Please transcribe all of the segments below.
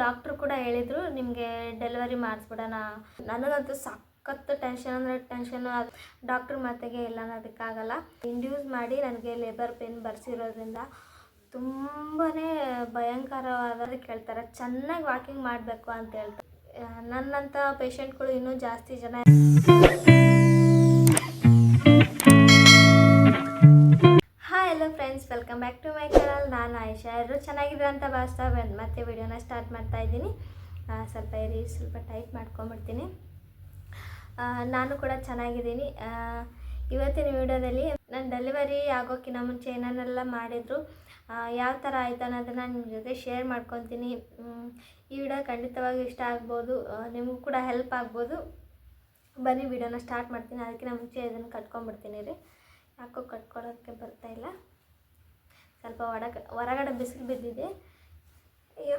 Doctor ಕೂಡ ಹೇಳಿದರು, ನಿಮಗೆ ಡೆಲಿವರಿ ಮಾಡಿಸ್ಬಿಡೋಣ. ನನಗಂತೂ ಸಖತ್ತು ಟೆನ್ಷನ್ ಅಂದರೆ ಟೆನ್ಷನ್ ಡಾಕ್ಟ್ರ್ ಮಾತಿಗೆ ಇಲ್ಲ ಅನ್ನೋದಕ್ಕಾಗಲ್ಲ ಇಂಡ್ಯೂಸ್ ಮಾಡಿ ನನಗೆ ಲೇಬರ್ ಪೇನ್ ಬರ್ಸಿರೋದ್ರಿಂದ ತುಂಬಾ ಭಯಂಕರವಾದ ಕೇಳ್ತಾರೆ. ಚೆನ್ನಾಗಿ ವಾಕಿಂಗ್ ಮಾಡಬೇಕು ಅಂತ ಹೇಳ್ತಾರೆ. ನನ್ನಂಥ ಪೇಷಂಟ್ಗಳು ಇನ್ನೂ ಜಾಸ್ತಿ ಜನ hello friends, welcome back to my channel. ನಾನು ಆಯಿಷಾ. ಎಲ್ಲರೂ ಚೆನ್ನಾಗಿದ್ರು ಅಂತ ಭಾವಿಸ್ತಾ ಬಂದು ಮತ್ತೆ ವಿಡಿಯೋನ ಸ್ಟಾರ್ಟ್ ಮಾಡ್ತಾ ಇದ್ದೀನಿ. ಸ್ವಲ್ಪ ಇರಿ, ಸ್ವಲ್ಪ ಟೈಪ್ ಮಾಡ್ಕೊಂಬಿಡ್ತೀನಿ. ನಾನು ಕೂಡ ಚೆನ್ನಾಗಿದ್ದೀನಿ. ಇವತ್ತಿನ ವಿಡಿಯೋದಲ್ಲಿ ನಾನು ಡೆಲಿವರಿ ಆಗೋಕ್ಕಿಂತ ಮುಂಚೆ ಏನನ್ನೆಲ್ಲ ಮಾಡಿದ್ರು ಯಾವ ಥರ ಆಯಿತು ಅನ್ನೋದನ್ನು ನಿಮ್ಮ ಜೊತೆ ಶೇರ್ ಮಾಡ್ಕೊತೀನಿ. ಈ ವಿಡಿಯೋ ಖಂಡಿತವಾಗಿ ಇಷ್ಟ ಆಗ್ಬೋದು. ನಿಮಗೂ ಕೂಡ ಹೆಲ್ಪ್ ಆಗ್ಬೋದು. ಬನ್ನಿ, ವಿಡಿಯೋನ ಸ್ಟಾರ್ಟ್ ಮಾಡ್ತೀನಿ. ಅದಕ್ಕಿಂತ ಮುಂಚೆ ಇದನ್ನು ಕಟ್ಕೊಂಡ್ಬಿಡ್ತೀನಿ ರೀ. ಯಾಕೋ ಕಟ್ಕೊಳ್ಳೋಕ್ಕೆ ಬರ್ತಾಯಿಲ್ಲ ಸ್ವಲ್ಪ ಹೊರಗ ಹೊರಗಡೆ ಬಿಸಿಲು ಬಿದ್ದಿದೆ. ಅಯ್ಯೋ.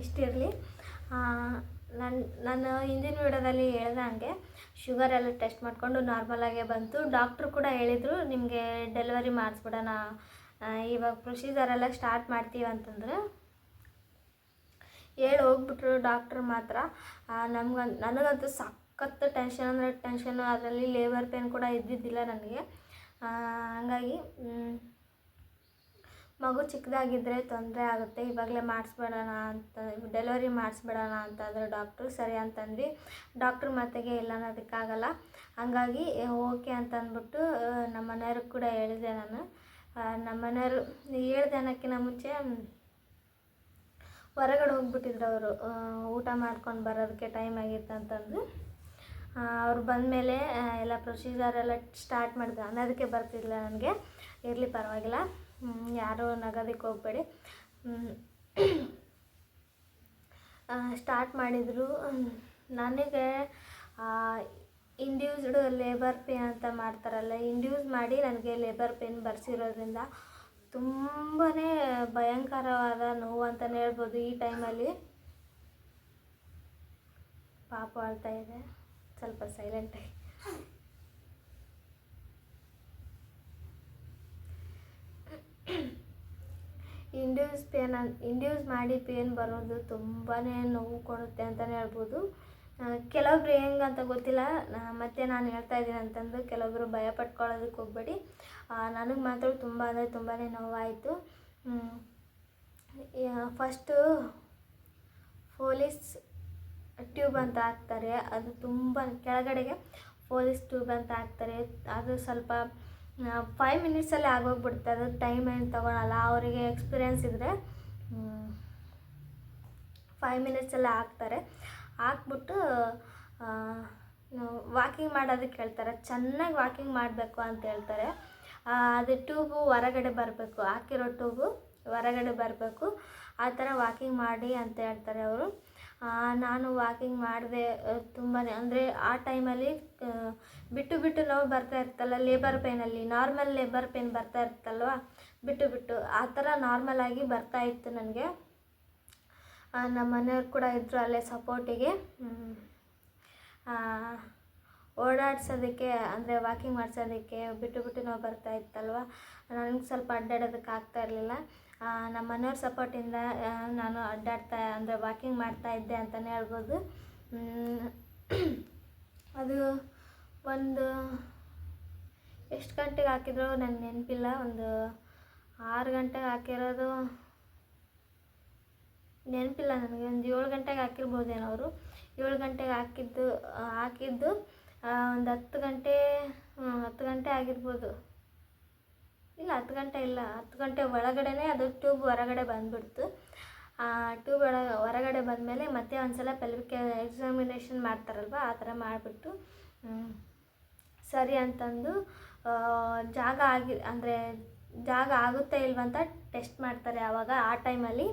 ಇಷ್ಟಿರಲಿ ನಾನು ನಾನು ಹಿಂದಿನ ವಿಡಿಯೋದಲ್ಲಿ ಹಾಗೆ, ಶುಗರ್ ಎಲ್ಲ ಟೆಸ್ಟ್ ಮಾಡಿಕೊಂಡು ನಾರ್ಮಲಾಗೇ ಬಂತು. ಡಾಕ್ಟ್ರು ಕೂಡ ಹೇಳಿದರು, ನಿಮಗೆ ಡೆಲಿವರಿ ಮಾಡಿಸ್ಬಿಡೋಣ. ಇವಾಗ ಪ್ರೊಸೀಜರ್ ಎಲ್ಲ ಸ್ಟಾರ್ಟ್ ಮಾಡ್ತೀವಿ ಅಂತಂದ್ರೆ ಹೇಳಿ ಹೋಗ್ಬಿಟ್ರು ಡಾಕ್ಟ್ರ್ ಮಾತ್ರ. ನಮ್ಗೆ ನನಗಂತೂ ಸಖತ್ತು ಟೆನ್ಷನ್ ಅಂದರೆ ಟೆನ್ಷನು ಅದರಲ್ಲಿ ಲೇಬರ್ ಪೇನ್ ಕೂಡ ಇದ್ದಿದ್ದಿಲ್ಲ ನನಗೆ. ಹಂಗಾಗಿ ಮಗು ಚಿಕ್ಕದಾಗಿದ್ದರೆ ತೊಂದರೆ ಆಗುತ್ತೆ. ಇವಾಗಲೇ ಮಾಡಿಸ್ಬೇಡೋಣ ಅಂತ ಡೆಲಿವರಿ ಮಾಡಿಸ್ಬೇಡೋಣ ಅಂತಂದ್ರೆ ಡಾಕ್ಟ್ರು ಸರಿ ಅಂತಂದ್ವಿ. ಡಾಕ್ಟ್ರ್ ಮಾತಿಗೆ ಇಲ್ಲ ಅನ್ನೋದಕ್ಕಾಗಲ್ಲ. ಹಂಗಾಗಿ ಓಕೆ ಅಂತ ಅಂದ್ಬಿಟ್ಟು ನಮ್ಮ ಮನೆಯವ್ರಿಗೆ ಕೂಡ ಹೇಳಿದೆ ನಾನು. ನಮ್ಮ ಮನೆಯವರು ಹೇಳ್ದೆ ಅನ್ನೋಕ್ಕಿಂತ ಮುಂಚೆ ಹೊರಗಡೆ ಹೋಗ್ಬಿಟ್ಟಿದ್ರು ಅವರು ಊಟ ಮಾಡ್ಕೊಂಡು ಬರೋದಕ್ಕೆ ಟೈಮ್ ಆಗಿತ್ತು ಅಂತಂದು. ಅವ್ರು ಬಂದಮೇಲೆ ಎಲ್ಲ ಪ್ರೊಸೀಜರ್ ಎಲ್ಲ ಸ್ಟಾರ್ಟ್ ಮಾಡಿದ್ರು. ಅನ್ನೋದಕ್ಕೆ ಬರ್ತಿಲ್ಲ ನನಗೆ. ಇರಲಿ ಪರವಾಗಿಲ್ಲ. ಯಾರೂ ನಗೋದಕ್ಕೆ ಹೋಗಬೇಡಿ. ಸ್ಟಾರ್ಟ್ ಮಾಡಿದರು. ನನಗೆ ಇಂಡ್ಯೂಸ್ಡ್ ಲೇಬರ್ ಪೇ ಅಂತ ಮಾಡ್ತಾರಲ್ಲ ಇಂಡ್ಯೂಸ್ ಮಾಡಿ ನನಗೆ ಲೇಬರ್ ಪೇನ್ ಬರ್ಸಿರೋದ್ರಿಂದ ತುಂಬಾ ಭಯಂಕರವಾದ ನೋವು ಅಂತಲೇ ಹೇಳ್ಬೋದು ಈ ಟೈಮಲ್ಲಿ. ಪಾಪ ಅಳ್ತಾ ಇದೆ. ಸ್ವಲ್ಪ ಸೈಲೆಂಟಾಗಿ ಇಂಡ್ಯೂಸ್ ಪೇನ್ ಇಂಡ್ಯೂಸ್ ಮಾಡಿ ಪೇನ್ ಬರೋದು ತುಂಬಾ ನೋವು ಕೊಡುತ್ತೆ ಅಂತಲೇ ಹೇಳ್ಬೋದು. ಆ, ಹೆಂಗೆ ಅಂತ ಗೊತ್ತಿಲ್ಲ. ಮತ್ತೆ ನಾನು ಹೇಳ್ತಾ ಇದ್ದೀನಿ ಅಂತಂದು ಕೆಲವೊಬ್ರು ಭಯ ಪಟ್ಕೊಳ್ಳೋದಕ್ಕೆ ಹೋಗ್ಬೇಡಿ. ನನಗೆ ಮಾತ್ರ ತುಂಬ ಅಂದರೆ ತುಂಬಾ ನೋವಾಯಿತು. ಫಸ್ಟು ಪೊಲೀಸ್ ಟ್ಯೂಬ್ ಅಂತ ಹಾಕ್ತಾರೆ. ಅದು ತುಂಬ ಕೆಳಗಡೆಗೆ ಪೊಲೀಸ್ ಟ್ಯೂಬ್ ಅಂತ ಹಾಕ್ತಾರೆ. ಅದು ಸ್ವಲ್ಪ ಫೈವ್ ಮಿನಿಟ್ಸಲ್ಲಿ ಆಗೋಗ್ಬಿಡುತ್ತೆ. ಅದು ಟೈಮ್ ಏನು ತೊಗೊಳಲ್ಲ. ಅವರಿಗೆ ಎಕ್ಸ್ಪೀರಿಯೆನ್ಸ್ ಇದ್ದರೆ ಫೈವ್ ಮಿನಿಟ್ಸಲ್ಲಿ ಹಾಕ್ತಾರೆ. ಹಾಕ್ಬಿಟ್ಟು ವಾಕಿಂಗ್ ಮಾಡೋದಕ್ಕೆ ಹೇಳ್ತಾರೆ ಚೆನ್ನಾಗಿ ವಾಕಿಂಗ್ ಮಾಡಬೇಕು ಅಂತ ಹೇಳ್ತಾರೆ. ಅದು ಟ್ಯೂಬು ಹೊರಗಡೆ ಬರಬೇಕು. ಹಾಕಿರೋ ಟ್ಯೂಬು ಹೊರಗಡೆ ಬರಬೇಕು. ಆ ಥರ ವಾಕಿಂಗ್ ಮಾಡಿ ಅಂತ ಹೇಳ್ತಾರೆ ಅವರು. ನಾನು ವಾಕಿಂಗ್ ಮಾಡಿದೆ ತುಂಬಾ ಅಂದರೆ ಆ ಟೈಮಲ್ಲಿ ಬಿಟ್ಟು ಬಿಟ್ಟು ನೋವು ಬರ್ತಾ ಇರ್ತಲ್ಲ ಲೇಬರ್ ಪೇನಲ್ಲಿ ನಾರ್ಮಲ್ ಲೇಬರ್ ಪೇನ್ ಬರ್ತಾ ಇರ್ತಲ್ವ? ಬಿಟ್ಟು ಬಿಟ್ಟು. ಆ ಥರ ನಾರ್ಮಲ್ ಆಗಿ ಬರ್ತಾ ಇತ್ತು ನನಗೆ. ನಮ್ಮ ಮನೆಯವ್ರು ಕೂಡ ಇದ್ದರು ಅಲ್ಲೇ ಸಪೋರ್ಟಿಗೆ. ಓಡಾಡ್ಸೋದಕ್ಕೆ, ಅಂದರೆ ವಾಕಿಂಗ್ ಮಾಡಿಸೋದಕ್ಕೆ ಬಿಟ್ಟು ಬಿಟ್ಟು ನಾವು ಬರ್ತಾ ಇತ್ತಲ್ವ? ನನಗೆ ಸ್ವಲ್ಪ ಅಡ್ಡಾಡೋದಕ್ಕೆ ಆಗ್ತಾ ಇರಲಿಲ್ಲ. ನಮ್ಮ ಮನೆಯವ್ರ ಸಪೋರ್ಟಿಂದ ನಾನು ಅಡ್ಡಾಡ್ತಾ, ಅಂದರೆ ವಾಕಿಂಗ್ ಮಾಡ್ತಾ ಇದ್ದೆ ಅಂತಲೇ ಹೇಳ್ಬೋದು. ಅದು ಒಂದು ಎಷ್ಟು ಗಂಟೆಗೆ ಹಾಕಿದ್ರು ನನಗೆ ನೆನಪಿಲ್ಲ. ಒಂದು ಆರು ಗಂಟೆಗೆ ಹಾಕಿರೋದು ನೆನಪಿಲ್ಲ ನನಗೆ. ಒಂದು ಏಳು ಗಂಟೆಗೆ ಹಾಕಿರ್ಬೋದೇನೋ ಅವರು. ಏಳು ಗಂಟೆಗೆ ಹಾಕಿದ್ದು ಹಾಕಿದ್ದು ಒಂದು ಹತ್ತು ಗಂಟೆ ಹತ್ತು ಗಂಟೆ ಆಗಿರ್ಬೋದು. ಇಲ್ಲ, ಹತ್ತು ಗಂಟೆ ಇಲ್ಲ. ಹತ್ತು ಗಂಟೆ ಒಳಗಡೆನೇ ಅದು ಟ್ಯೂಬ್ ಹೊರಗಡೆ ಬಂದುಬಿಡ್ತು. ಟ್ಯೂಬ್ ಒಳ, ಹೊರಗಡೆ ಬಂದಮೇಲೆ ಮತ್ತೆ ಒಂದ್ಸಲ ಪೆಲ್ವಿಕ್ ಎಕ್ಸಾಮಿನೇಷನ್ ಮಾಡ್ತಾರಲ್ವ? ಆ ಥರ ಮಾಡಿಬಿಟ್ಟು ಸರಿ ಅಂತಂದು ಜಾಗ ಆಗಿ, ಅಂದರೆ ಜಾಗ ಆಗುತ್ತಾ ಇಲ್ವಂತ ಟೆಸ್ಟ್ ಮಾಡ್ತಾರೆ ಆವಾಗ ಆ ಟೈಮಲ್ಲಿ.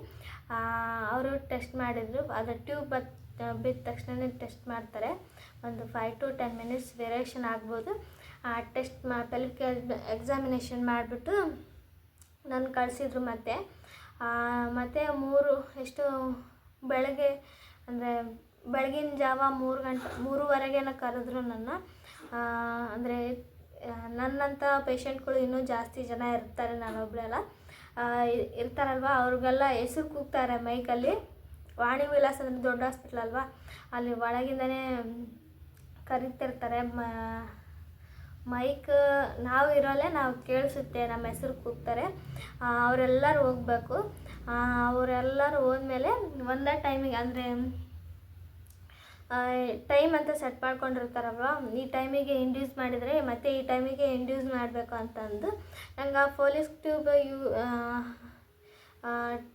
ಅವರು ಟೆಸ್ಟ್ ಮಾಡಿದರು. ಅದು ಟ್ಯೂಬ್ ಬತ್, ಬಿದ್ದ ತಕ್ಷಣವೇ ಟೆಸ್ಟ್ ಮಾಡ್ತಾರೆ. ಒಂದು five to ten minutes variation ಆಗ್ಬೋದು. ಆ ಟೆಸ್ಟ್ ಮಾ ಪೆಲ್ವಿಕ್ ಎಕ್ಸಾಮಿನೇಷನ್ ಮಾಡಿಬಿಟ್ಟು ನನ್ನ ಕಳಿಸಿದ್ರು ಮತ್ತೆ. ಮತ್ತು ಮತ್ತೆ ಮೂರು, ಎಷ್ಟು ಬೆಳಗ್ಗೆ, ಅಂದರೆ ಬೆಳಗಿನ ಜಾವ ಮೂರು ಗಂಟೆ, ಮೂರುವರೆಗೇನೋ ಕರೆದ್ರು ನನ್ನ. ಅಂದರೆ ನನ್ನಂಥ ಪೇಷಂಟ್ಗಳು ಇನ್ನೂ ಜಾಸ್ತಿ ಜನ ಇರ್ತಾರೆ ನಾನೊಬ್ಬಳೆಲ್ಲ ಇರ್ತಾರಲ್ವ, ಅವ್ರಿಗೆಲ್ಲ ಹೆಸ್ರು ಕೂಗ್ತಾರೆ ಮೈಕಲ್ಲಿ. ವಾಣಿ ವಿಲಾಸ್ ಅಂದರೆ ದೊಡ್ಡ ಹಾಸ್ಪಿಟ್ಲ್ ಅಲ್ವಾ? ಅಲ್ಲಿ ಒಳಗಿಂದನೇ ಕರೀತಿರ್ತಾರೆ, ಮ, ಮೈಕ್ ನಾವು ಇರೋಲ್ಲೇ ನಾವು ಕೇಳಿಸುತ್ತೆ, ನಮ್ಮ ಹೆಸರು ಕೂಗ್ತಾರೆ. ಅವರೆಲ್ಲರೂ ಹೋಗ್ಬೇಕು. ಅವರೆಲ್ಲರೂ ಹೋದ್ಮೇಲೆ ಒಂದೇ ಟೈಮಿಗೆ ಅಂದರೆ ಟೈಮ್ ಅಂತ ಸೆಟ್ ಮಾಡ್ಕೊಂಡಿರ್ತಾರಲ್ವ? ಈ ಟೈಮಿಗೆ ಇಂಡ್ಯೂಸ್ ಮಾಡಿದರೆ ಮತ್ತೆ ಈ ಟೈಮಿಗೆ ಇಂಡ್ಯೂಸ್ ಮಾಡಬೇಕು ಅಂತಂದು. ನಂಗೆ ಆ ಫೋಲಿಸ್ ಟ್ಯೂಬ್ ಯೂ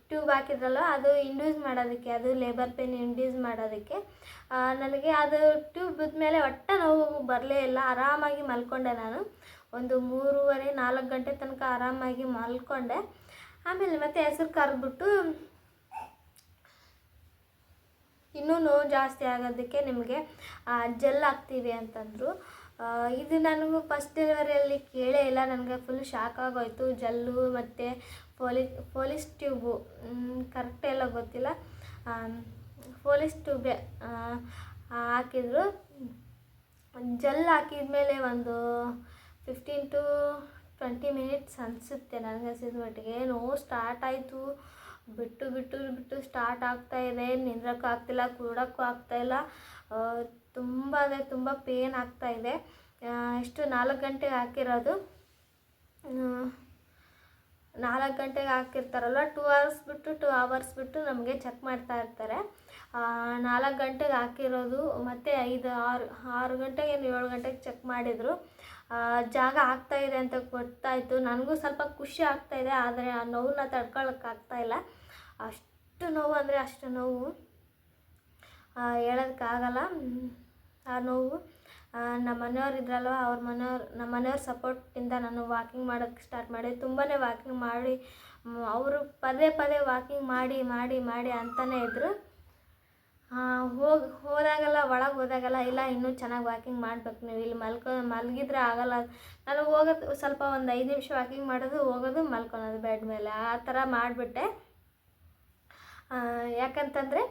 ಟ್ಯೂಬ್ ಹಾಕಿದ್ರಲ್ಲ ಅದು ಇಂಡ್ಯೂಸ್ ಮಾಡೋದಕ್ಕೆ, ಅದು ಲೇಬರ್ ಪೇನ್ ಇಂಡ್ಯೂಸ್ ಮಾಡೋದಕ್ಕೆ. ನನಗೆ ಅದು ಟ್ಯೂಬ್ ಬಿದ್ಮೇಲೆ ಒಟ್ಟ ನೋವು ಬರಲೇ ಇಲ್ಲ. ಆರಾಮಾಗಿ ಮಲ್ಕೊಂಡೆ ನಾನು. ಒಂದು ಮೂರುವರೆ ನಾಲ್ಕು ಗಂಟೆ ತನಕ ಆರಾಮಾಗಿ ಮಲ್ಕೊಂಡೆ. ಆಮೇಲೆ ಮತ್ತೆ ಹೆಸರು ಕರೆದ್ಬಿಟ್ಟು ಇನ್ನೂ ನೋವು ಜಾಸ್ತಿ ಆಗೋದಕ್ಕೆ ನಿಮಗೆ ಜೆಲ್ ಹಾಕ್ತೀವಿ ಅಂತಂದರು. ಇದು ನನಗೂ ಫಸ್ಟ್ ಡೆಲಿವರಿಯಲ್ಲಿ ಕೇಳೇ ಇಲ್ಲ, ನನಗೆ ಫುಲ್ ಶಾಕ್ ಆಗೋಯ್ತು. ಜಲ್ಲು ಮತ್ತು ಪೋಲಿ ಪೋಲಿಸ್ ಟ್ಯೂಬು ಕರೆಕ್ಟ್ ಎಲ್ಲ ಗೊತ್ತಿಲ್ಲ. ಪೋಲಿಸ್ ಟ್ಯೂಬೆ ಹಾಕಿದ್ರು. ಜೆಲ್ ಹಾಕಿದ್ಮೇಲೆ ಒಂದು ಫಿಫ್ಟೀನ್ ಟು ಟ್ವೆಂಟಿ ಮಿನಿಟ್ಸ್ ಅನಿಸುತ್ತೆ ನನಗೆ ಮಟ್ಟಿಗೆ. ನೋವು ಸ್ಟಾರ್ಟ್ ಆಯಿತು. ಬಿಟ್ಟು ಬಿಟ್ಟು ಬಿಟ್ಟು ಸ್ಟಾರ್ಟ್ ಆಗ್ತಾ ಇದೆ, ನಿಂದ್ರಕ್ಕೂ ಆಗ್ತಿಲ್ಲ, ಕೂಡಕ್ಕೂ ಆಗ್ತಾಯಿಲ್ಲ ತುಂಬ ಅಂದರೆ ತುಂಬ ಪೇನ್ ಆಗ್ತಾ ಇದೆ. ಇಷ್ಟು ನಾಲ್ಕು ಗಂಟೆಗೆ ಹಾಕಿರೋದು? ನಾಲ್ಕು ಗಂಟೆಗೆ ಹಾಕಿರ್ತಾರಲ್ಲ ಟೂ ಅವರ್ಸ್ ಬಿಟ್ಟು ಟೂ ಅವರ್ಸ್ ಬಿಟ್ಟು ನಮಗೆ ಚೆಕ್ ಮಾಡ್ತಾ ಇರ್ತಾರೆ. ನಾಲ್ಕು ಗಂಟೆಗೆ ಹಾಕಿರೋದು, ಮತ್ತು ಐದು, ಆರು ಆರು ಗಂಟೆಗೆ ಏನು ಏಳು ಗಂಟೆಗೆ ಚೆಕ್ ಮಾಡಿದರು. ಜಾಗ ಆಗ್ತಾ ಇದೆ ಅಂತ ಗೊತ್ತಾಯಿತು ನನಗೂ ಸ್ವಲ್ಪ ಖುಷಿ ಆಗ್ತಾ ಇದೆ, ಆದರೆ ಆ ನೋವನ್ನ ತಡ್ಕೊಳ್ಳೋಕ್ಕಾಗ್ತಾ ಇಲ್ಲ. ಅಷ್ಟು ನೋವು ಅಂದರೆ ಅಷ್ಟು ನೋವು. ಹೇಳೋದಕ್ಕಾಗಲ್ಲ ಆ ನೋವು. ನಮ್ಮ ಮನೆಯವ್ರು ಇದ್ರಲ್ವ, ಅವ್ರ ಮನೆಯವ್ರು, ನಮ್ಮ ಮನೆಯವ್ರ ಸಪೋರ್ಟಿಂದ ನಾನು ವಾಕಿಂಗ್ ಮಾಡೋಕ್ಕೆ ಸ್ಟಾರ್ಟ್ ಮಾಡಿ ತುಂಬಾ ವಾಕಿಂಗ್ ಮಾಡಿ ಅವರು ಪದೇ ಪದೇ ವಾಕಿಂಗ್ ಮಾಡಿ ಮಾಡಿ ಮಾಡಿ ಅಂತಲೇ ಇದ್ದರು ಹೋಗಿ, ಹೋದಾಗೆಲ್ಲ, ಒಳಗೆ ಹೋದಾಗೆಲ್ಲ ಇಲ್ಲ, ಇನ್ನೂ ಚೆನ್ನಾಗಿ ವಾಕಿಂಗ್ ಮಾಡ್ಬೇಕು ನೀವು. ಇಲ್ಲಿ ಮಲ್ಕೊ, ಮಲಗಿದ್ರೆ ಆಗಲ್ಲ. ನಾನು ಹೋಗೋದು ಸ್ವಲ್ಪ ಒಂದು ಐದು ನಿಮಿಷ ವಾಕಿಂಗ್ ಮಾಡೋದು, ಹೋಗೋದು, ಮಲ್ಕೊಳೋದು ಬೆಡ್ ಮೇಲೆ. ಆ ಥರ ಮಾಡಿಬಿಟ್ಟೆ. ಯಾಕಂತಂದರೆ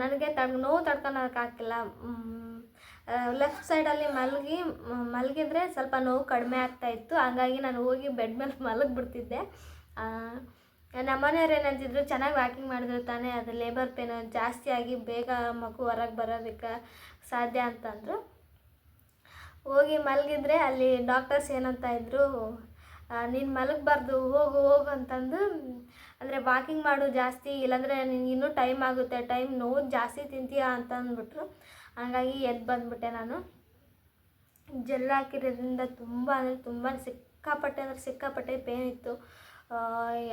ನನಗೆ ತಡ್, ನೋವು ತಡ್ಕೊಳಕ್ಕಾಗ್ತಿಲ್ಲ ಲೆಫ್ಟ್ ಸೈಡಲ್ಲಿ ಮಲಗಿ, ಮಲಗಿದ್ರೆ ಸ್ವಲ್ಪ ನೋವು ಕಡಿಮೆ ಆಗ್ತಾಯಿತ್ತು ಹಂಗಾಗಿ ನಾನು ಹೋಗಿ ಬೆಡ್ ಮೇಲೆ ಮಲಗಿಬಿಡ್ತಿದ್ದೆ. ನಮ್ಮನೆಯವ್ರು ಏನಂತಿದ್ರು, ಚೆನ್ನಾಗಿ ವಾಕಿಂಗ್ ಮಾಡಿದ್ರು ತಾನೇ ಅದು ಲೇಬರ್ ಪೇನ್ ಜಾಸ್ತಿ ಆಗಿ ಬೇಗ ಮಗು ಹೊರಗೆ ಬರೋದಕ್ಕೆ ಸಾಧ್ಯ ಅಂತಂದರು ಹೋಗಿ ಮಲಗಿದ್ರೆ ಅಲ್ಲಿ ಡಾಕ್ಟರ್ಸ್ ಏನಂತ ಇದ್ರು ನೀನು ಮಲಗಬಾರ್ದು, ಹೋಗು ಹೋಗು ಅಂತಂದು, ಅಂದರೆ ವಾಕಿಂಗ್ ಮಾಡು ಜಾಸ್ತಿ, ಇಲ್ಲಾಂದರೆ ನಿನ್ಗೆ ಇನ್ನೂ ಟೈಮ್ ಆಗುತ್ತೆ ಟೈಮ್ ನೋವು ಜಾಸ್ತಿ ತಿಂತೀಯಾ ಅಂತ ಅಂದ್ಬಿಟ್ರು ಹಂಗಾಗಿ ಎದ್ದು ಬಂದುಬಿಟ್ಟೆ ನಾನು. ಜೆಲ್ ಹಾಕಿರೋದ್ರಿಂದ ತುಂಬ ಅಂದರೆ ತುಂಬ ಸಿಕ್ಕಾಪಟ್ಟೆ ಅಂದರೆ ಸಿಕ್ಕಾಪಟ್ಟೆ ಪೇನ್ ಇತ್ತು.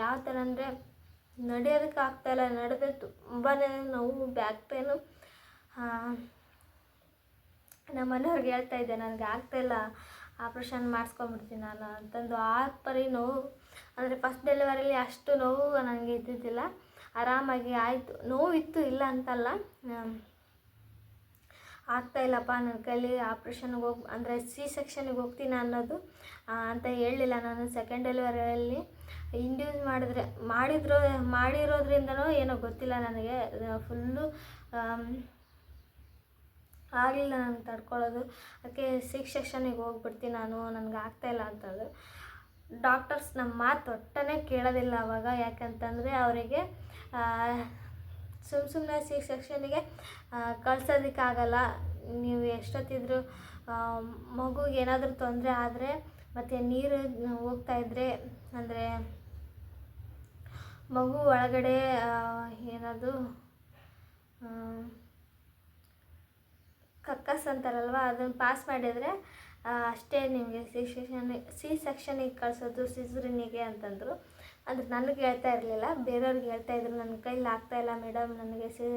ಯಾವ ಥರ ಅಂದರೆ ನಡೆಯೋದಕ್ಕೆ ಆಗ್ತಾಯಿಲ್ಲ ನಡೆದ್ರೆ ತುಂಬಾ ನೋವು ಬ್ಯಾಕ್ ಪೇನು ನಮ್ಮ ಮನೆಯವ್ರಿಗೆ ಹೇಳ್ತಾ ಇದ್ದೆ, ನನಗೆ ಆಗ್ತಾಯಿಲ್ಲ ಆಪ್ರೇಷನ್ ಮಾಡಿಸ್ಕೊಂಬಿಡ್ತೀನಿ ನಾನು. ಅಂತಂದು ಆ ಪರಿ ನೋವು. ಅಂದರೆ ಫಸ್ಟ್ ಡೆಲಿವರಿಲಿ ಅಷ್ಟು ನೋವು ನನಗೆ ಇದ್ದಿದ್ದಿಲ್ಲ. ಆರಾಮಾಗಿ ಆಯಿತು. ನೋವಿತ್ತು ಇಲ್ಲ ಅಂತಲ್ಲ. ಆಗ್ತಾಯಿಲ್ಲಪ್ಪ ನನ್ನ ಕೈಲಿ ಆಪ್ರೇಷನ್ಗೆ ಹೋಗಿ, ಅಂದರೆ ಸಿ ಸೆಕ್ಷನ್ಗೆ ಹೋಗ್ತೀನಿ ಅನ್ನೋದು ಅಂತ ಹೇಳಲಿಲ್ಲ ನಾನು ಸೆಕೆಂಡ್ ಡೆಲಿವರಿಯಲ್ಲಿ ಇಂಡ್ಯೂಸ್ ಮಾಡಿದ್ರೆ, ಮಾಡಿದ್ರು, ಮಾಡಿರೋದ್ರಿಂದನೋ ಏನೋ ಗೊತ್ತಿಲ್ಲ ನನಗೆ. ಫುಲ್ಲು ಆಗಲಿಲ್ಲ ನನಗೆ ತಡ್ಕೊಳ್ಳೋದು ಅದಕ್ಕೆ ಸಿಕ್ಸ್ ಸೆಕ್ಷನಿಗೆ ಹೋಗ್ಬಿಡ್ತೀನಿ ನಾನು, ನನಗೆ ಆಗ್ತಾಯಿಲ್ಲ ಅಂತಂದು ಡಾಕ್ಟರ್ಸ್ ನಮ್ಮ ಮಾತು ಒಟ್ಟನೇ ಕೇಳೋದಿಲ್ಲ ಅವಾಗ. ಯಾಕಂತಂದರೆ ಅವರಿಗೆ ಸುಮ್ಮ ಸುಮ್ಮನೆ ಸಿಕ್ಸ್ ಸೆಕ್ಷನಿಗೆ ಕಳ್ಸೋದಕ್ಕಾಗಲ್ಲ ನೀವು ಎಷ್ಟೊತ್ತಿದ್ರು ಮಗುಗೆ ಏನಾದರೂ ತೊಂದರೆ ಆದರೆ ಮತ್ತು ನೀರು ಹೋಗ್ತಾ ಇದ್ದರೆ ಅಂದರೆ ಮಗು ಒಳಗಡೆ ಏನದು ಕಕ್ಕಸ್ ಅಂತಾರಲ್ವ ಅದನ್ನು ಪಾಸ್ ಮಾಡಿದರೆ ಅಷ್ಟೇ ನಿಮಗೆ ಸಿ ಸೆಕ್ಷನ್ ಸಿ ಸೆಕ್ಷನಿಗೆ ಕಳಿಸೋದು ಸಿಸ್ರಿನಿಗೆ ಅಂತಂದರು. ಅಂದ್ರೆ ನನಗೆ ಹೇಳ್ತಾ ಇರಲಿಲ್ಲ, ಬೇರೆಯವ್ರಿಗೆ ಹೇಳ್ತಾ ಇದ್ರು ನನ್ನ ಕೈಲಿ ಆಗ್ತಾಯಿಲ್ಲ ಮೇಡಮ್ ನನಗೆ ಸಿ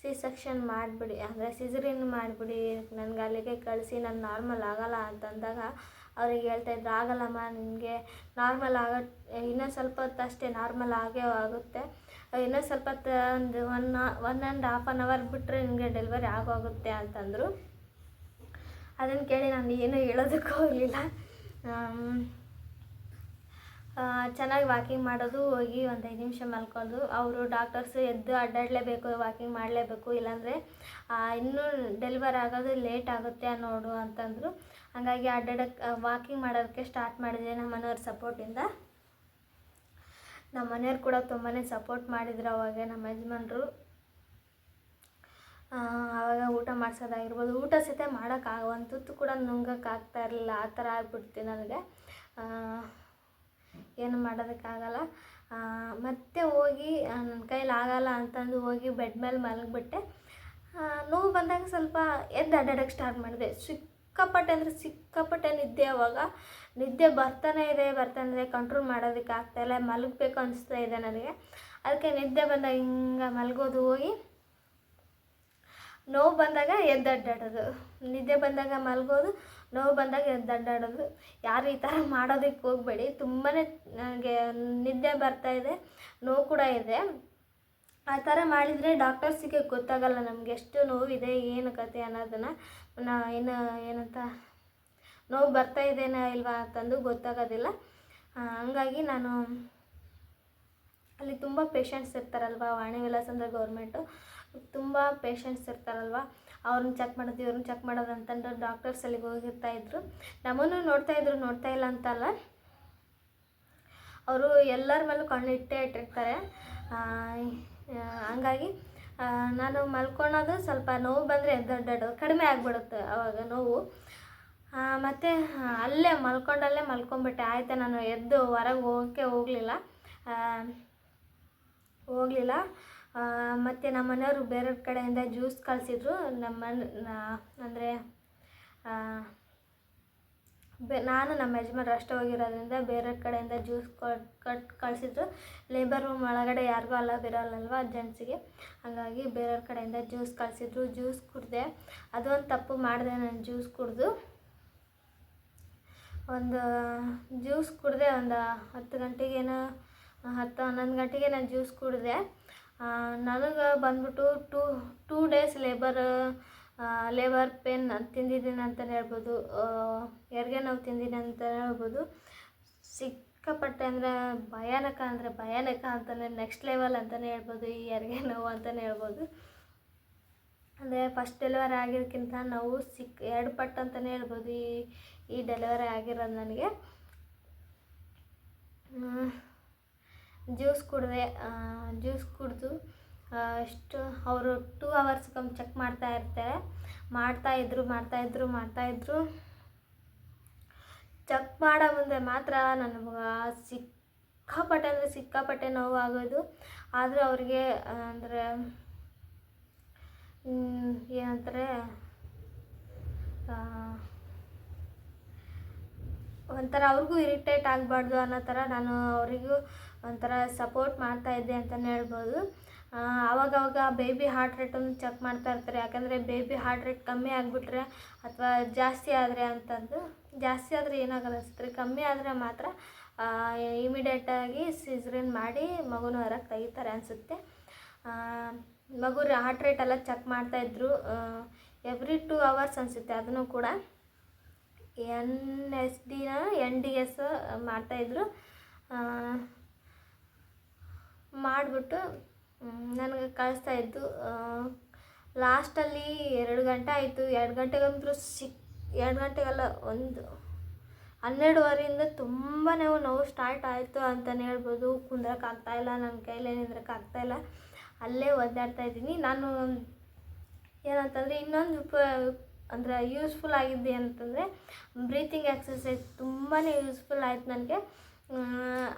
ಸಿ ಸೆಕ್ಷನ್ ಮಾಡಿಬಿಡಿ. ಅಂದರೆ ಸಿಸರಿನ್ ಮಾಡಿಬಿಡಿ, ನನಗೆ ಅಲ್ಲಿಗೆ ಕಳಿಸಿ ನಾನು ನಾರ್ಮಲ್ ಆಗೋಲ್ಲ ಅಂತಂದಾಗ ಅವ್ರಿಗೆ ಹೇಳ್ತಾಯಿದ್ರು ಆಗಲ್ಲಮ್ಮ, ನಿನಗೆ ನಾರ್ಮಲ್ ಆಗೋ ಇನ್ನೂ ಸ್ವಲ್ಪ ಹೊತ್ತು ಅಷ್ಟೇ ನಾರ್ಮಲ್ ಆಗೇ ಆಗುತ್ತೆ. ಇನ್ನೂ ಸ್ವಲ್ಪ ಹೊತ್ತು ಒಂದು one one and half an hour ಬಿಟ್ಟರೆ ನಿನಗೆ ಡೆಲಿವರಿ ಆಗೋಗುತ್ತೆ ಅಂತಂದರು. ಅದನ್ನು ಕೇಳಿ ನಾನು ಏನೂ ಹೇಳೋದಕ್ಕೂ ಹೋಗಲಿಲ್ಲ ಚೆನ್ನಾಗಿ ವಾಕಿಂಗ್ ಮಾಡೋದು ಹೋಗಿ ಒಂದು ಐದು ನಿಮಿಷ ಮಲ್ಕೊಳ್ಳೋದು ಅವರು ಡಾಕ್ಟರ್ಸು ಎದ್ದು ಅಡ್ಡಾಡಲೇಬೇಕು ವಾಕಿಂಗ್ ಮಾಡಲೇಬೇಕು, ಇಲ್ಲಾಂದರೆ ಇನ್ನೂ ಡೆಲಿವರ್ ಆಗೋದು ಲೇಟ್ ಆಗುತ್ತೆ ನೋಡು ಅಂತಂದರು. ಹಾಗಾಗಿ ಅಡ್ಡಾಡಕ್ಕೆ ವಾಕಿಂಗ್ ಮಾಡೋದಕ್ಕೆ ಸ್ಟಾರ್ಟ್ ಮಾಡಿದೆ ನಮ್ಮ ಮನೆಯವ್ರ ಸಪೋರ್ಟಿಂದ ನಮ್ಮ ಮನೆಯವ್ರು ಕೂಡ ತುಂಬಾ ಸಪೋರ್ಟ್ ಮಾಡಿದ್ರು ಅವಾಗ ನಮ್ಮ ಯಜಮಾನ್ರು. ಆವಾಗ ಊಟ ಮಾಡಿಸೋದಾಗಿರ್ಬೋದು. ಊಟ ಸಹಿತ ಮಾಡೋಕ್ಕಾಗ ಒಂದು ತುತ್ತು ಕೂಡ ನುಂಗಕ್ಕೆ ಇರಲಿಲ್ಲ. ಆ ಥರ ಆಗ್ಬಿಡ್ತು ನನಗೆ. ಏನು ಮಾಡೋದಕ್ಕಾಗಲ್ಲ. ಮತ್ತೆ ಹೋಗಿ ನನ್ನ ಕೈಲಿ ಆಗಲ್ಲ ಅಂತಂದು ಹೋಗಿ ಬೆಡ್ ಮೇಲೆ ಮಲಗಿಬಿಟ್ಟೆ. ನೋವು ಬಂದಾಗ ಸ್ವಲ್ಪ ಎದ್ದು ಅಡ್ಡಾಡಕ್ಕೆ ಸ್ಟಾರ್ಟ್ ಮಾಡಿದೆ. ಸಿಕ್ಕಾಪಟ್ಟೆ ಅಂದರೆ ಸಿಕ್ಕಾಪಟ್ಟೆ ನಿದ್ದೆ ಅವಾಗ. ನಿದ್ದೆ ಬರ್ತಾನೆ ಇದೆ ಬರ್ತಾನೆ ಇದೆ ಕಂಟ್ರೋಲ್ ಮಾಡೋದಕ್ಕೆ ಆಗ್ತಾಯಿಲ್ಲ ಮಲಗಬೇಕು ಅನಿಸ್ತಾ ಇದೆ ನನಗೆ. ಅದಕ್ಕೆ ನಿದ್ದೆ ಬಂದಾಗ ಹಿಂಗೆ ಮಲಗೋದು ಹೋಗಿ, ನೋವು ಬಂದಾಗ ಎದ್ದು ಅಡ್ಡಾಡೋದು. ನಿದ್ದೆ ಬಂದಾಗ ಮಲಗೋದು ನೋವು ಬಂದಾಗ ದಂಡಾಡೋದು ಯಾರು ಈ ಥರ ಮಾಡೋದಕ್ಕೆ ಹೋಗಬೇಡಿ. ತುಂಬಾ ನನಗೆ ನಿದ್ದೆ ಬರ್ತಾ ಇದೆ. ನೋವು ಕೂಡ ಇದೆ. ಆ ಥರ ಮಾಡಿದರೆ ಡಾಕ್ಟರ್ಸಿಗೆ ಗೊತ್ತಾಗಲ್ಲ ನಮ್ಗೆ ಎಷ್ಟು ನೋವಿದೆ, ಏನು ಕತೆ ಅನ್ನೋದನ್ನು. ನಾ ಏನು ಏನಂತ, ನೋವು ಬರ್ತಾ ಇದೆನಾ ಇಲ್ವಾ ಅಂತಂದು ಗೊತ್ತಾಗೋದಿಲ್ಲ. ಹಂಗಾಗಿ ನಾನು ಅಲ್ಲಿ ತುಂಬ ಪೇಷಂಟ್ಸ್ ಇರ್ತಾರಲ್ವ, ವಾಣಿ ವಿಲಾಸ ಅಂದರೆ ಗೌರ್ಮೆಂಟು ತುಂಬ ಪೇಷಂಟ್ಸ್ ಇರ್ತಾರಲ್ವ? ಅವ್ರನ್ನ ಚೆಕ್ ಮಾಡೋದು ಇವ್ರನ್ನ ಚೆಕ್ ಮಾಡೋದು ಅಂತಂದು ಡಾಕ್ಟರ್ಸ್ ಅಲ್ಲಿಗೆ ಹೋಗಿರ್ತಾ ಇದ್ರು. ನಮ್ಮನ್ನು ನೋಡ್ತಾ ಇದ್ರು, ನೋಡ್ತಾ ಇಲ್ಲ ಅಂತಲ್ಲ ಅವರು ಎಲ್ಲರ ಮೇಲೂ ಕಣ್ಣಿಟ್ಟೇ ಇಟ್ಟಿರ್ತಾರೆ. ಹಂಗಾಗಿ ನಾನು ಮಲ್ಕೊಳೋದು ಸ್ವಲ್ಪ ನೋವು ಬಂದರೆ ಎದ್ದೊಡ್ಡಾಡೋದು ಕಡಿಮೆ ಆಗಿಬಿಡುತ್ತೆ ಅವಾಗ ನೋವು. ಮತ್ತೆ ಅಲ್ಲೇ ಮಲ್ಕೊಂಡಲ್ಲೇ ಮಲ್ಕೊಂಬಿಟ್ಟೆ. ಆಯಿತಾ, ನಾನು ಎದ್ದು ಹೊರಗೆ ಹೋಗೋಕ್ಕೆ ಹೋಗಲಿಲ್ಲ. ಹೋಗಲಿಲ್ಲ. ಮತ್ತು ನಮ್ಮ ಮನೆಯವರು ಬೇರೆ ಕಡೆಯಿಂದ ಜ್ಯೂಸ್ ಕಳಿಸಿದ್ರು. ನಮ್ಮ ಅಂದರೆ ಬೆ, ನಾನು ನಮ್ಮ ಯಜಮಾನ್ರು ಅಷ್ಟೇ ಹೋಗಿರೋದ್ರಿಂದ ಬೇರೆ ಕಡೆಯಿಂದ ಜ್ಯೂಸ್ ಕೊಟ್ಟು ಕಟ್ ಕಳಿಸಿದ್ರು. ಲೇಬರ್ ರೂಮ್ ಒಳಗಡೆ ಯಾರಿಗೂ ಅಲ್ಲ ಬಿರೋಲ್ಲಲ್ವ ಜೆಂಟ್ಸಿಗೆ ಹಾಗಾಗಿ ಬೇರೆಯವ್ರ ಕಡೆಯಿಂದ ಜ್ಯೂಸ್ ಕಳಿಸಿದ್ರು. ಜ್ಯೂಸ್ ಕುಡಿದೆ. ಅದೊಂದು ತಪ್ಪು ಮಾಡಿದೆ ನಾನು ಜ್ಯೂಸ್ ಕುಡಿದು. ಒಂದು, ಜ್ಯೂಸ್ ಕುಡಿದೆ ಒಂದು ಹತ್ತು ಗಂಟೆಗೇನೋ, ಹತ್ತು ಹನ್ನೊಂದು ಗಂಟೆಗೆ ನಾನು ಜ್ಯೂಸ್ ಕುಡಿದೆ. ನನಗೆ ಬಂದ್ಬಿಟ್ಟು two two days labour labour pain ತಿಂದಿದ್ದೀನಿ ಅಂತಲೇ ಹೇಳ್ಬೋದು. ಹೆರಿಗೆ ನೋವು ತಿಂದಿದ್ದೀನಿ ಅಂತಲೇ ಹೇಳ್ಬೋದು. ಸಿಕ್ಕಾಪಟ್ಟೆ ಅಂದರೆ ಭಯಾನಕ ಅಂದರೆ ಭಯಾನಕ ಅಂತಲೇ ನೆಕ್ಸ್ಟ್ ಲೆವೆಲ್ ಅಂತಲೇ ಹೇಳ್ಬೋದು ಈ ಹೆರಿಗೆ ನೋವು ಅಂತಲೇ ಹೇಳ್ಬೋದು. ಅಂದರೆ ಫಸ್ಟ್ ಡೆಲಿವರಿ ಆಗಿರೋಕ್ಕಿಂತ ನಾವು ಸಿಕ್, ಎರಡು ಪಟ್ಟು ಅಂತಲೇ ಹೇಳ್ಬೋದು ಈ ಈ ಡೆಲಿವರಿ ಆಗಿರೋದು ನನಗೆ. ಜ್ಯೂಸ್ ಕುಡಿದೆ ಜ್ಯೂಸ್ ಕುಡಿದು ಎಷ್ಟು ಅವರು ಟೂ ಅವರ್ಸ್ಗೊಮ್ಮೆ ಚೆಕ್ ಮಾಡ್ತಾ ಇರ್ತಾರೆ. ಮಾಡ್ತಾಯಿದ್ರು ಮಾಡ್ತಾಯಿದ್ರು ಮಾಡ್ತಾಯಿದ್ರು ಚೆಕ್ ಮಾಡೋ ಮುಂದೆ ಮಾತ್ರ ನನಗೆ ಸಿಕ್ಕಾಪಟ್ಟೆ ಅಂದರೆ ಸಿಕ್ಕಾಪಟ್ಟೆ ನೋವು ಆಗೋದು ಆದರೆ ಅವ್ರಿಗೆ ಅಂದರೆ ಏನಂತಾರೆ ಒಂಥರ ಅವ್ರಿಗೂ ಇರಿಟೇಟ್ ಆಗಬಾರ್ದು ಅನ್ನೋ ಥರ ನಾನು ಅವರಿಗೂ ಒಂಥರ ಸಪೋರ್ಟ್ ಮಾಡ್ತಾ ಇದ್ದೆ ಅಂತಲೇ ಹೇಳ್ಬೋದು. ಆವಾಗವಾಗ ಬೇಬಿ ಹಾರ್ಟ್ ರೇಟನ್ನು ಚೆಕ್ ಮಾಡ್ತಾ ಇರ್ತಾರೆ. ಯಾಕಂದರೆ ಬೇಬಿ ಹಾರ್ಟ್ ರೇಟ್ ಕಮ್ಮಿ ಆಗಿಬಿಟ್ರೆ ಅಥವಾ ಜಾಸ್ತಿ ಆದರೆ ಅಂತಂದು, ಜಾಸ್ತಿ ಆದರೆ ಏನಾಗಲ್ಲ ಅನಿಸುತ್ತೆ. ಕಮ್ಮಿ ಆದರೆ ಮಾತ್ರ ಇಮಿಡಿಯೇಟಾಗಿ ಸಿಸ್ರಿನ್ ಮಾಡಿ ಮಗುನ ಹೊರಗೆ ತೆಗಿತಾರೆ ಅನಿಸುತ್ತೆ. ಮಗು ಹಾರ್ಟ್ ರೇಟ್ ಎಲ್ಲ ಚೆಕ್ ಮಾಡ್ತಾಯಿದ್ರು ಎವ್ರಿ ಟೂ ಅವರ್ಸ್ ಅನಿಸುತ್ತೆ ಅದನ್ನು ಕೂಡ. ಎನ್ ಎಸ್ ಡಿನ ಎನ್ ಡಿ ಎಸ್ ಮಾಡ್ತಾಯಿದ್ರು ಮಾಡಿಬಿಟ್ಟು ನನಗೆ ಕಳಿಸ್ತಾ ಇದ್ದು ಲಾಸ್ಟಲ್ಲಿ ಎರಡು ಗಂಟೆ ಆಯಿತು. ಎರಡು ಗಂಟೆಗಂತೂ ಸಿಕ್, ಎರಡು ಗಂಟೆಗೆಲ್ಲ, ಒಂದು ಹನ್ನೆರಡುವರೆಯಿಂದ ತುಂಬಾ ನೋವು ಸ್ಟಾರ್ಟ್ ಆಯಿತು ಅಂತಲೇ ಹೇಳ್ಬೋದು. ಕುಂದ್ರಕ್ಕಾಗ್ತಾಯಿಲ್ಲ ನನ್ನ ಕೈಲೇ ನಿಂದ್ರಕ್ಕಾಗ್ತಾಯಿಲ್ಲ ಅಲ್ಲೇ ಒದ್ದಾಡ್ತಾ ಇದ್ದೀನಿ. ನಾನು ಏನಂತಂದರೆ, ಇನ್ನೊಂದು ಉಪ, ಅಂದರೆ ಯೂಸ್ಫುಲ್ ಆಗಿದ್ದೆ ಅಂತಂದರೆ ಬ್ರೀತಿಂಗ್ ಎಕ್ಸಸೈಸ್ ತುಂಬಾ ಯೂಸ್ಫುಲ್ ಆಯಿತು ನನಗೆ.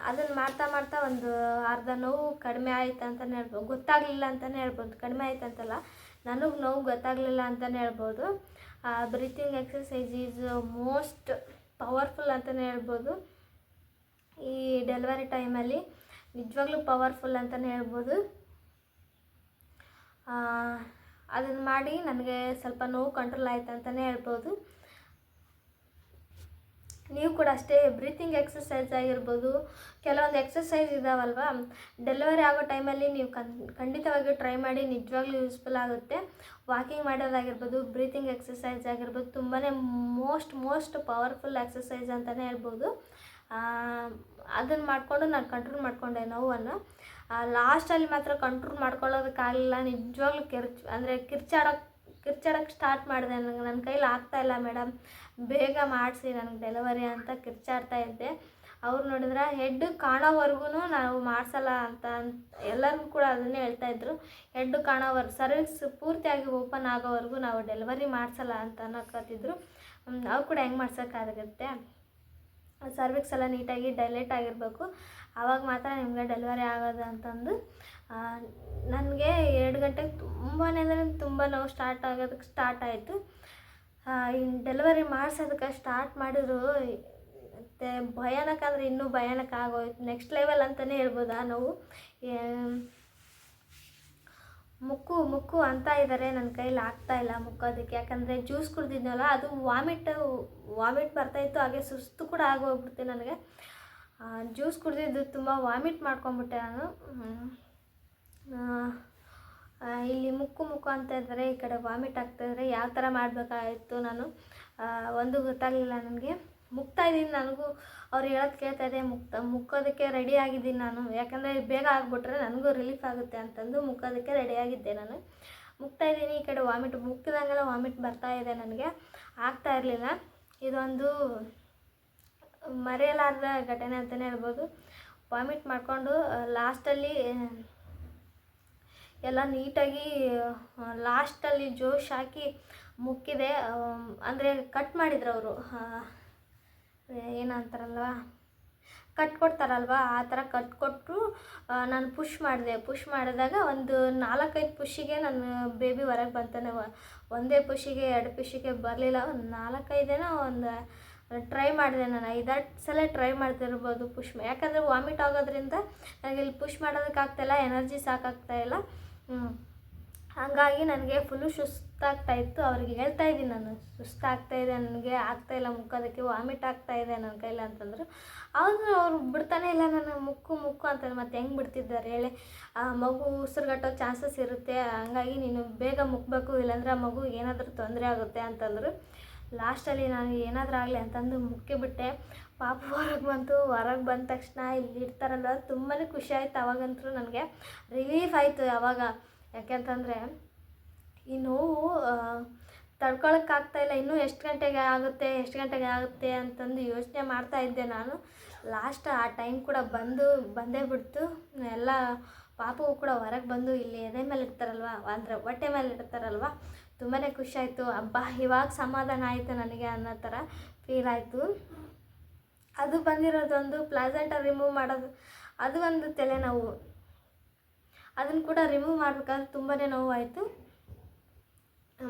ಅದನ್ನು ಮಾಡ್ತಾ ಮಾಡ್ತಾ ಒಂದು ಅರ್ಧ ನೋವು ಕಡಿಮೆ ಆಯ್ತು ಅಂತಲೇ ಹೇಳ್ಬೋದು ಗೊತ್ತಾಗಲಿಲ್ಲ ಅಂತಲೇ ಹೇಳ್ಬೋದು. ಕಡಿಮೆ ಆಯ್ತು ಅಂತಲ್ಲ. ನನಗೆ ನೋವು ಗೊತ್ತಾಗಲಿಲ್ಲ ಅಂತಲೇ ಹೇಳ್ಬೋದು. Breathing exercise is most powerful ಅಂತಲೇ ಹೇಳ್ಬೋದು. ಈ ಡೆಲಿವರಿ ಟೈಮಲ್ಲಿ ನಿಜವಾಗ್ಲೂ ಪವರ್ಫುಲ್ ಅಂತಲೇ ಹೇಳ್ಬೋದು. ಅದನ್ನು ಮಾಡಿ ನನಗೆ ಸ್ವಲ್ಪ ನೋವು ಕಂಟ್ರೋಲ್ ಆಯ್ತು ಅಂತಲೇ ಹೇಳ್ಬೋದು. ನೀವು ಕೂಡ ಅಷ್ಟೇ ಬ್ರೀತಿಂಗ್ ಎಕ್ಸಸೈಸ್ ಆಗಿರ್ಬೋದು. ಕೆಲವೊಂದು ಎಕ್ಸಸೈಸ್ ಇದಾವಲ್ವ? ಡೆಲಿವರಿ ಆಗೋ ಟೈಮಲ್ಲಿ ನೀವು ಕನ್ ಖಂಡಿತವಾಗಿಯೂ ಟ್ರೈ ಮಾಡಿ, ನಿಜವಾಗ್ಲೂ ಯೂಸ್ಫುಲ್ ಆಗುತ್ತೆ. ವಾಕಿಂಗ್ ಮಾಡೋದಾಗಿರ್ಬೋದು ಬ್ರೀತಿಂಗ್ ಎಕ್ಸಸೈಸ್ ಆಗಿರ್ಬೋದು ತುಂಬಾ ಮೋಸ್ಟ್ ಮೋಸ್ಟ್ ಪವರ್ಫುಲ್ ಎಕ್ಸಸೈಸ್ ಅಂತಲೇ ಹೇಳ್ಬೋದು. ಅದನ್ನು ಮಾಡಿಕೊಂಡು ನಾನು ಕಂಟ್ರೋಲ್ ಮಾಡಿಕೊಂಡೆ ನೋವನ್ನು. ಲಾಸ್ಟಲ್ಲಿ ಮಾತ್ರ ಕಂಟ್ರೋಲ್ ಮಾಡ್ಕೊಳ್ಳೋದಕ್ಕಾಗಲಿಲ್ಲ. ನಿಜವಾಗ್ಲೂ ಕಿರ್ಚ್, ಅಂದರೆ ಕಿರ್ಚಾಡೋಕ್ಕೆ ಕಿರ್ಚಾಡೋಕ್ಕೆ ಸ್ಟಾರ್ಟ್ ಮಾಡಿದೆ. ನನಗೆ ನನ್ನ ಕೈಲಿ ಆಗ್ತಾಯಿಲ್ಲ ಮೇಡಮ್ ಬೇಗ ಮಾಡಿಸಿ ನನಗೆ ಡೆಲಿವರಿ ಅಂತ ಕಿರ್ಚಾಡ್ತಾ ಇದ್ದೆ. ಅವ್ರು ನೋಡಿದ್ರೆ ಹೆಡ್ ಕಾಣೋವರೆಗೂ ನಾವು ಮಾಡಿಸಲ್ಲ ಅಂತ ಎಲ್ಲರಿಗೂ ಕೂಡ ಅದನ್ನೇ ಹೇಳ್ತಾ ಇದ್ರು. ಹೆಡ್ ಕಾಣೋವರೆಗೂ ಸರ್ವಿಸ್ ಪೂರ್ತಿಯಾಗಿ ಓಪನ್ ಆಗೋವರೆಗೂ ನಾವು ಡೆಲಿವರಿ ಮಾಡಿಸಲ್ಲ ಅಂತ ಅನ್ನೋಕತ್ತಿದ್ರು. ಅವ್ರು ಕೂಡ ಹೆಂಗೆ ಮಾಡ್ಸೋಕ್ಕಾಗುತ್ತೆ? ಸರ್ವಿಕ್ಸ್ ಎಲ್ಲ ನೀಟಾಗಿ ಡೈಲೇಟ್ ಆಗಿರಬೇಕು. ಆವಾಗ ಮಾತ್ರ ನಿಮಗೆ ಡೆಲಿವರಿ ಆಗೋದು ಅಂತಂದು ನನಗೆ ಎರಡು ಗಂಟೆಗೆ ತುಂಬಾ ಅಂದರೆ ತುಂಬ ನೋವು ಸ್ಟಾರ್ಟ್ ಆಗೋದಕ್ಕೆ ಸ್ಟಾರ್ಟ್ ಆಯಿತು. ಇನ್ನು ಡೆಲಿವರಿ ಮಾಡಿಸೋದಕ್ಕೆ ಸ್ಟಾರ್ಟ್ ಮಾಡಿದ್ರು, ಮತ್ತು ಭಯಾನಕ ಅಂದರೆ ಇನ್ನೂ ಭಯಾನಕ ಆಗೋಯ್ತು. ನೆಕ್ಸ್ಟ್ ಲೆವೆಲ್ ಅಂತಲೇ ಹೇಳ್ಬೋದು ಆ ನೋವು. ಮುಕ್ಕು ಮುಕ್ಕು ಅಂತ ಇದ್ದಾರೆ ನನ್ನ ಕೈಲಿ ಆಗ್ತಾ ಇಲ್ಲ ಮುಕ್ಕೋದಕ್ಕೆ. ಯಾಕಂದರೆ ಜ್ಯೂಸ್ ಕುಡ್ದಿದ್ನಲ್ಲ, ಅದು ವಾಮಿಟ್ ವಾಮಿಟ್ ಬರ್ತಾಯಿತ್ತು ಹಾಗೆ ಸುಸ್ತು ಕೂಡ ಆಗೋಗ್ಬಿಡ್ತು ನನಗೆ. ಜ್ಯೂಸ್ ಕುಡ್ದಿದ್ದು ತುಂಬ ವಾಮಿಟ್ ಮಾಡ್ಕೊಂಬಿಟ್ಟೆ ನಾನು. ಇಲ್ಲಿ ಮುಕ್ಕು ಮುಕ್ಕು ಅಂತ ಇದ್ದಾರೆ, ಈ ಕಡೆ ವಾಮಿಟ್ ಆಗ್ತಾಯಿದ್ರೆ ಯಾವ ಥರ ಮಾಡಬೇಕಾಗಿತ್ತು ನಾನು? ಒಂದು ಗೊತ್ತಾಗಲಿಲ್ಲ ನನಗೆ. ಮುಕ್ತಾ ಇದ್ದೀನಿ ನನಗೂ. ಅವ್ರು ಹೇಳೋದು ಕೇಳ್ತಾ ಇದೆ, ಮುಕ್ತ, ಮುಕ್ಕೋದಕ್ಕೆ ರೆಡಿ ಆಗಿದ್ದೀನಿ ನಾನು. ಯಾಕಂದರೆ ಬೇಗ ಆಗಿಬಿಟ್ರೆ ನನಗೂ ರಿಲೀಫ್ ಆಗುತ್ತೆ ಅಂತಂದು ಮುಕ್ಕೋದಕ್ಕೆ ರೆಡಿ ಆಗಿದ್ದೆ ನಾನು. ಮುಕ್ತಾ ಇದ್ದೀನಿ, ಈ ಕಡೆ ವಾಮಿಟ್ ಮುಕ್ಕಿದಂಗೆಲ್ಲ ವಾಮಿಟ್ ಬರ್ತಾ ಇದೆ ನನಗೆ. ಆಗ್ತಾ ಇರಲಿಲ್ಲ. ಇದೊಂದು ಮರೆಯಲಾರದ ಘಟನೆ ಅಂತಲೇ ಹೇಳ್ಬೋದು. ವಾಮಿಟ್ ಮಾಡಿಕೊಂಡು ಲಾಸ್ಟಲ್ಲಿ ಎಲ್ಲ ನೀಟಾಗಿ ಲಾಸ್ಟಲ್ಲಿ ಜೋಶ್ ಹಾಕಿ ಮುಕ್ಕಿದೆ. ಅಂದರೆ ಕಟ್ ಮಾಡಿದ್ರು ಅವರು. ಏನಂತಾರಲ್ವ? ಕಟ್ ಕೊಡ್ತಾರಲ್ವ? ಆ ಥರ ಕಟ್ ಕೊಟ್ಟು ನಾನು ಪುಷ್ ಮಾಡಿದೆ. ಪುಷ್ ಮಾಡಿದಾಗ ಒಂದು ನಾಲ್ಕೈದು ಪುಷಿಗೆ ನನ್ನ ಬೇಬಿ ಹೊರಗೆ ಬಂತಾನೆ. ಒಂದೇ ಪುಷಿಗೆ ಎರಡು ಪುಷಿಗೆ ಬರಲಿಲ್ಲ. ಒಂದು ನಾಲ್ಕೈದೇನೋ ಒಂದು ಟ್ರೈ ಮಾಡಿದೆ ನಾನು. ಐದಾರು ಸಲ ಟ್ರೈ ಮಾಡ್ತಿರ್ಬೋದು ಪುಷ್ ಯಾಕಂದರೆ ವಾಮಿಟ್ ಆಗೋದ್ರಿಂದ ನನಗೆ ಇಲ್ಲಿ ಪುಷ್ ಮಾಡೋದಕ್ಕಾಗ್ತಾಯಿಲ್ಲ ಎನರ್ಜಿ ಸಾಕಾಗ್ತಾ ಇಲ್ಲ. ಹ್ಮ್. ಹಾಗಾಗಿ ನನಗೆ ಫುಲ್ಲು ಸುಸ್ತಾಗ್ತಾ ಇತ್ತು. ಅವ್ರಿಗೆ ಹೇಳ್ತಾ ಇದ್ದೀನಿ ನಾನು, ಸುಸ್ತಾಗ್ತಾ ಇದೆ, ನನಗೆ ಆಗ್ತಾ ಇಲ್ಲ ಮುಖದಕ್ಕೆ ವಾಮಿಟ್ ಆಗ್ತಾ ಇದೆ ನನ್ನ ಕೈಲಿ ಅಂತಂದರು. ಆದರೂ ಅವ್ರು ಬಿಡ್ತಾನೆ ಇಲ್ಲ ನನ್ನ ಮುಕ್ಕು ಮುಕ್ಕು ಅಂತ ಮತ್ತೆ ಹೆಂಗೆ ಬಿಡ್ತಿದ್ದಾರೆ ಹೇಳಿ? ಆ, ಮಗು ಉಸಿರುಗಟ್ಟೋ ಚಾನ್ಸಸ್ ಇರುತ್ತೆ. ಹಂಗಾಗಿ ನೀನು ಬೇಗ ಮುಕ್ಕಬೇಕು ಇಲ್ಲಾಂದ್ರೆ ಆ ಮಗು ಏನಾದರೂ ತೊಂದರೆ ಆಗುತ್ತೆ ಅಂತಂದರು. ಲಾಸ್ಟಲ್ಲಿ ನಾನು ಏನಾದರೂ ಆಗಲಿ ಅಂತಂದು ಮುಕ್ಕಿಬಿಟ್ಟೆ. ಪಾಪ ಹೊರಗೆ ಬಂತು, ಹೊರಗೆ ಬಂದ ತಕ್ಷಣ ಇಲ್ಲಿ ಇರ್ತಾರಲ್ಲ ತುಂಬಾ ಖುಷಿ ಆಯ್ತು ಅವಾಗಂತೂ ನನಗೆ. ರಿಲೀಫ್ ಆಯಿತು ಯಾವಾಗ? ಯಾಕೆಂತಂದರೆ ಈ ನೋವು ತಡ್ಕೊಳಕ್ಕಾಗ್ತಾಯಿಲ್ಲ ಇನ್ನೂ ಎಷ್ಟು ಗಂಟೆಗೆ ಆಗುತ್ತೆ, ಎಷ್ಟು ಗಂಟೆಗೆ ಆಗುತ್ತೆ ಅಂತಂದು ಯೋಚನೆ ಮಾಡ್ತಾ ಇದ್ದೆ ನಾನು. ಲಾಸ್ಟ್ ಆ ಟೈಮ್ ಕೂಡ ಬಂದು, ಬಂದೇ ಬಿಡ್ತು. ಎಲ್ಲ ಪಾಪವು ಕೂಡ ಹೊರಗೆ ಬಂದು ಇಲ್ಲಿ ಎದೆ ಮೇಲೆ ಇಡ್ತಾರಲ್ವ, ಅಂದರೆ ಹೊಟ್ಟೆ ಮೇಲೆ ಇರ್ತಾರಲ್ವ ತುಂಬಾ ಖುಷಿಯಾಯಿತು ಅಬ್ಬಾ, ಇವಾಗ ಸಮಾಧಾನ ಆಯಿತು ನನಗೆ ಅನ್ನೋ ಥರ ಫೀಲ್ ಆಯಿತು. ಅದು ಬಂದಿರೋದೊಂದು ಪ್ಲಾಸೆಂಟ ರಿಮೂವ್ ಮಾಡೋದು. ಅದು ಒಂದು ತಲೆನೋವು ಅದನ್ನು ಕೂಡ ರಿಮೂವ್ ಮಾಡ್ಬೇಕಾದ್ರೆ ತುಂಬಾ ನೋವಾಯಿತು.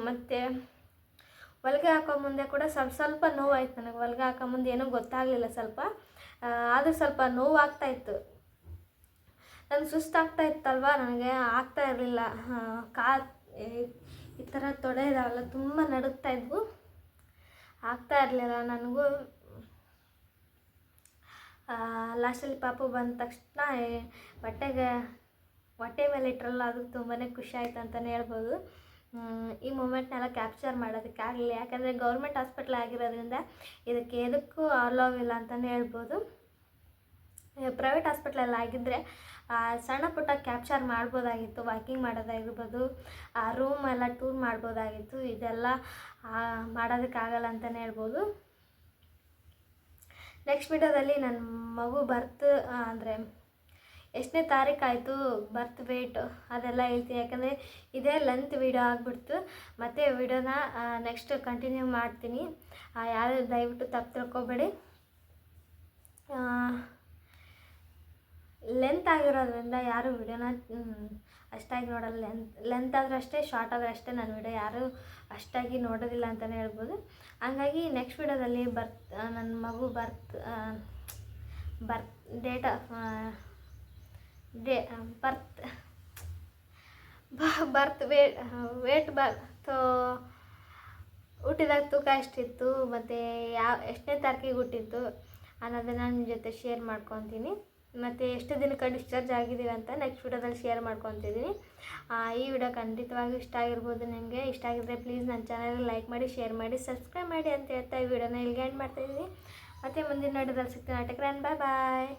ಮತ್ತು ಹೊಲಿಗೆ ಹಾಕೋ ಮುಂದೆ ಕೂಡ ಸ್ವಲ್ಪ ಸ್ವಲ್ಪ ನೋವಾಯ್ತು ನನಗೆ. ಹೊಲಿಗೆ ಹಾಕೋ ಮುಂದೆ ಏನೂ ಗೊತ್ತಾಗಲಿಲ್ಲ ಸ್ವಲ್ಪ. ಆದರೂ ಸ್ವಲ್ಪ ನೋವಾಗ್ತಾ ಇತ್ತು. ನನಗೆ ಸುಸ್ತಾಗ್ತಾ ಇತ್ತಲ್ವ? ನನಗೆ ಆಗ್ತಾ ಇರಲಿಲ್ಲ. ಕಾ ಈ ಥರ ತೊಡೆ ಇದಾವಲ್ಲ, ತುಂಬ ನಡುಗ್ತಾ ಇದ್ವು. ಆಗ್ತಾ ಇರಲಿಲ್ಲ. ನನಗೂ ಲಾಸ್ಟಲ್ಲಿ ಪಾಪು ಬಂದ ತಕ್ಷಣ ಹೊಟ್ಟೆಗೆ ಹೊಟ್ಟೆ ಮೇಲೆ ಇಟ್ರಲ್ಲ, ಅದು ತುಂಬಾ ಖುಷಿ ಆಯ್ತು ಅಂತಲೇ ಹೇಳ್ಬೋದು. ಈ ಮೂಮೆಂಟ್ನೆಲ್ಲ ಕ್ಯಾಪ್ಚರ್ ಮಾಡೋದಕ್ಕೆ ಆಗಲಿಲ್ಲ. ಯಾಕಂದರೆ ಗೌರ್ಮೆಂಟ್ ಹಾಸ್ಪಿಟ್ಲ್ ಆಗಿರೋದ್ರಿಂದ ಇದಕ್ಕೆ ಎದಕ್ಕೂ ಅಲೋವ್ ಇಲ್ಲ ಅಂತಲೇ ಹೇಳ್ಬೋದು. ಪ್ರೈವೇಟ್ ಹಾಸ್ಪಿಟ್ಲಲ್ಲಿ ಆಗಿದ್ದರೆ ಸಣ್ಣ ಪುಟ್ಟ ಕ್ಯಾಪ್ಚರ್ ಮಾಡ್ಬೋದಾಗಿತ್ತು ವಾಕಿಂಗ್ ಮಾಡೋದಾಗಿರ್ಬೋದು, ಆ ರೂಮ್ ಎಲ್ಲ ಟೂರ್ ಮಾಡ್ಬೋದಾಗಿತ್ತು. ಇದೆಲ್ಲ ಮಾಡೋದಕ್ಕಾಗಲ್ಲ ಅಂತಲೇ ಹೇಳ್ಬೋದು. ನೆಕ್ಸ್ಟ್ ವಿಡಿಯೋದಲ್ಲಿ ನನ್ನ ಮಗು ಬರ್ತ್ ಅಂದರೆ ಎಷ್ಟನೇ ತಾರೀಕು ಆಯಿತು ಬರ್ತ್ ವೇಟ್ ಅದೆಲ್ಲ ಹೇಳ್ತೀನಿ ಯಾಕಂದರೆ ಇದೇ ಲೆಂತ್ ವಿಡಿಯೋ ಆಗಿಬಿಡ್ತು. ಮತ್ತು ವಿಡಿಯೋನ ನೆಕ್ಸ್ಟ್ ಕಂಟಿನ್ಯೂ ಮಾಡ್ತೀನಿ. ಯಾರು ದಯವಿಟ್ಟು ತಪ್ಪು ತಿಳ್ಕೊಬೇಡಿ. ಲೆಂತ್ ಆಗಿರೋದ್ರಿಂದ ಯಾರು ವಿಡಿಯೋನ ಅಷ್ಟಾಗಿ ನೋಡಲ್ಲ. ಲೆಂತ್ ಲೆಂತ್ ಆದರೂ ಅಷ್ಟೇ, ಶಾರ್ಟ್ ಆದರೂ ಅಷ್ಟೇ ನನ್ನ ವಿಡಿಯೋ. ಯಾರೂ ಅಷ್ಟಾಗಿ ನೋಡೋದಿಲ್ಲ ಅಂತಲೇ ಹೇಳ್ಬೋದು. ಹಂಗಾಗಿ ನೆಕ್ಸ್ಟ್ ವಿಡಿಯೋದಲ್ಲಿ ಬರ್ತ್ ನನ್ನ ಮಗು birth birth date of day birth birth weight weight birth ಹುಟ್ಟಿದಾಗ ತೂಕ ಎಷ್ಟಿತ್ತು, ಮತ್ತು ಯಾವ, ಎಷ್ಟನೇ ತಾರೀಕಿಗೆ ಹುಟ್ಟಿತ್ತು ಅನ್ನೋದನ್ನು ನಿಮ್ಮ ಜೊತೆ ಶೇರ್ ಮಾಡ್ಕೊತೀನಿ. ಮತ್ತು ಎಷ್ಟು ದಿನಕ್ಕೆ ಡಿಸ್ಚಾರ್ಜ್ ಆಗಿದ್ದೀವಿ ಅಂತ ನೆಕ್ಸ್ಟ್ ವಿಡಿಯೋದಲ್ಲಿ ಶೇರ್ ಮಾಡ್ಕೊತಿದ್ದೀನಿ. ಈ ವಿಡಿಯೋ ಖಂಡಿತವಾಗಿ ಇಷ್ಟ ಆಗಿರ್ಬೋದು ನಿಮಗೆ. ಇಷ್ಟ ಆಗಿದ್ರೆ ಪ್ಲೀಸ್ ನನ್ನ ಚಾನಲ್ ಲೈಕ್ ಮಾಡಿ ಶೇರ್ ಮಾಡಿ ಸಬ್ಸ್ಕ್ರೈಬ್ ಮಾಡಿ ಅಂತ ಹೇಳ್ತಾ ಈ ವಿಡಿಯೋನ ಇಲ್ಲಿಗೆ ಎಂಡ್ ಮಾಡ್ತಾಯಿದ್ದೀನಿ ಮತ್ತು ಮುಂದಿನ ನೋಡೋದಲ್ಲಿ ಸಿಗ್ತೀನಿ ನಾಟಕ ಬಾಯ್ ಬಾಯ್